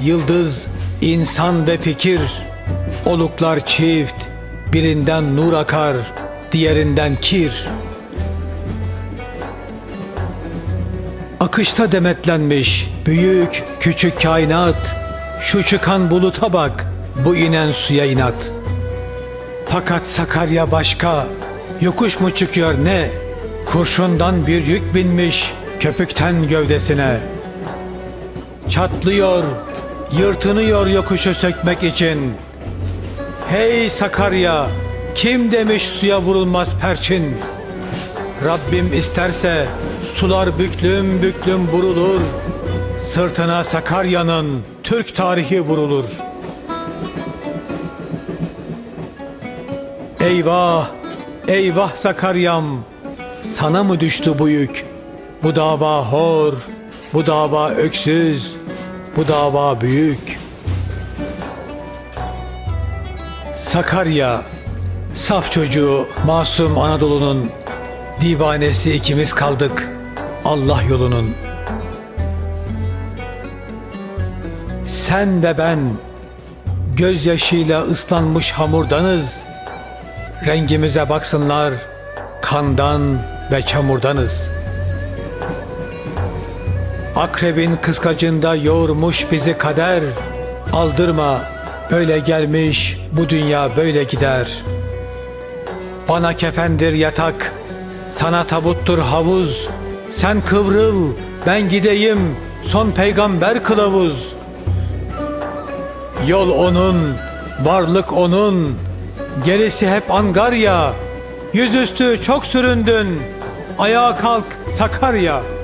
yıldız, insan ve fikir. Oluklar çift, birinden nur akar, diğerinden kir. Akışta demetlenmiş büyük küçük kainat. Şu çıkan buluta bak, bu inen suya inat. Fakat Sakarya başka, yokuş mu çıkıyor ne? Kurşundan bir yük binmiş köpükten gövdesine. Çatlıyor, yırtınıyor yokuşu sökmek için. Hey Sakarya, kim demiş suya vurulmaz perçin? Rabbim isterse sular büklüm büklüm vurulur. Sırtına Sakarya'nın Türk tarihi vurulur. Eyvah, eyvah Sakaryam, sana mı düştü bu yük? Bu dava hor, bu dava öksüz, bu dava büyük. Sakarya, saf çocuğu masum Anadolu'nun divanesi ikimiz kaldık Allah yolunun. Sen ve ben gözyaşıyla ıslanmış hamurdanız. Rengimize baksınlar kandan ve çamurdanız. Akrebin kıskacında yoğurmuş bizi kader. Aldırma öyle gelmiş bu dünya böyle gider. Bana kefendir yatak, sana tabuttur havuz. Sen kıvrıl, ben gideyim, son peygamber kılavuz. Yol onun, varlık onun, gerisi hep angarya. Yüzüstü çok süründün, ayağa kalk Sakarya.''